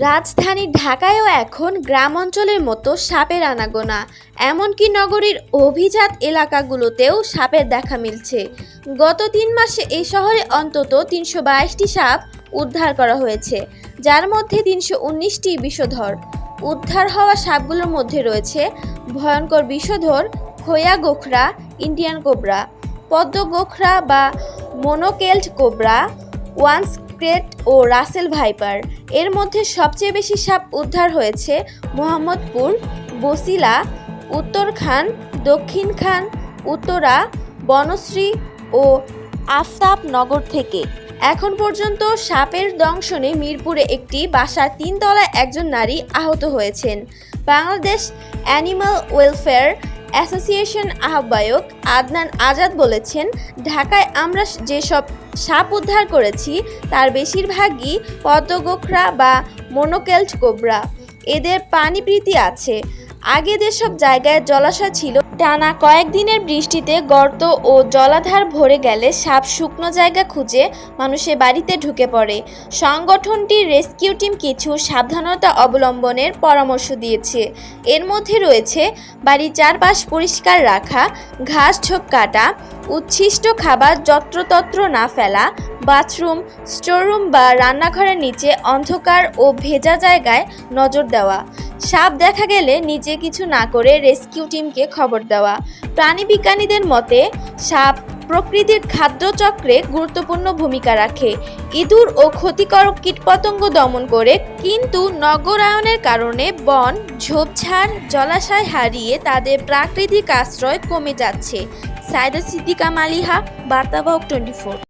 রাজধানী ঢাকায়ও এখন গ্রাম অঞ্চলের মতো সাপের আনাগোনা, এমনকি নগরীর অভিজাত এলাকাগুলোতেও সাপের দেখা মিলছে। গত তিন মাসে এই শহরে অন্তত তিনশো বাইশটি সাপ উদ্ধার করা হয়েছে, যার মধ্যে তিনশো উনিশটি বিষধর। উদ্ধার হওয়া সাপগুলোর মধ্যে রয়েছে ভয়ঙ্কর বিষধর, খোয়া গোখরা, ইন্ডিয়ান কোবরা, পদ্ম গোখরা বা মোনোকেল্ট কোবরা, ওয়ান্স ক্রেট ও রাসেল ভাইপার এর মধ্যে সবচেয়ে বেশি সাপ উদ্ধার হয়েছে মোহাম্মদপুর, বসিলা উত্তরখান দক্ষিণ খান, উত্তরা, বনশ্রী ও আফতাবনগর থেকে। এখন পর্যন্ত সাপের দংশনে মিরপুরে একটি বাসার তিনতলায় একজন নারী আহত হয়েছেন। বাংলাদেশ অ্যানিমাল ওয়েলফেয়ার অ্যাসোসিয়েশন আহ্বায়ক আদনান আজাদ বলেছেন, ঢাকায় আমরা যেসব সাপ উদ্ধার করেছি, তার বেশিরভাগই পদ্মগোখরা বা মোনোকেল্ট কোবরা। এদের পানিপ্রীতি আছে। আগে যেসব জায়গায় জলাশয় ছিল, টানা কয়েকদিনের বৃষ্টিতে গর্ত ও জলাধার ভরে গেলে সাপ শুকনো জায়গা খুঁজে মানুষের বাড়িতে ঢুকে পড়ে। সংগঠনটির রেস্কিউ টিম কিছু সাবধানতা অবলম্বনের পরামর্শ দিয়েছে। এর মধ্যে রয়েছে বাড়ির চারপাশ পরিষ্কার রাখা, ঘাস ঝোপ কাটা, উচ্ছিষ্ট খাবার যত্রতত্র না ফেলা, বাথরুম, স্টোররুম বা রান্নাঘরের নিচে অন্ধকার ও ভেজা জায়গায় নজর দেওয়া। সাপ দেখা গেলে নিজে কিছু না করে রেস্কিউ টিমকে খবর দেওয়া। প্রাণীবিজ্ঞানীদের মতে, সাপ প্রকৃতির খাদ্যচক্রে গুরুত্বপূর্ণ ভূমিকা রাখে। ইঁদুর ও ক্ষতিকারক কীটপতঙ্গ দমন করে, কিন্তু নগরায়নের কারণে বন, ঝোপঝাড়, জলাশয় হারিয়ে তাদের প্রাকৃতিক আশ্রয় কমে যাচ্ছে। সাইদা সিদ্দিকা মালিহা বার্তাবাহক টোয়েন্টি ফোর।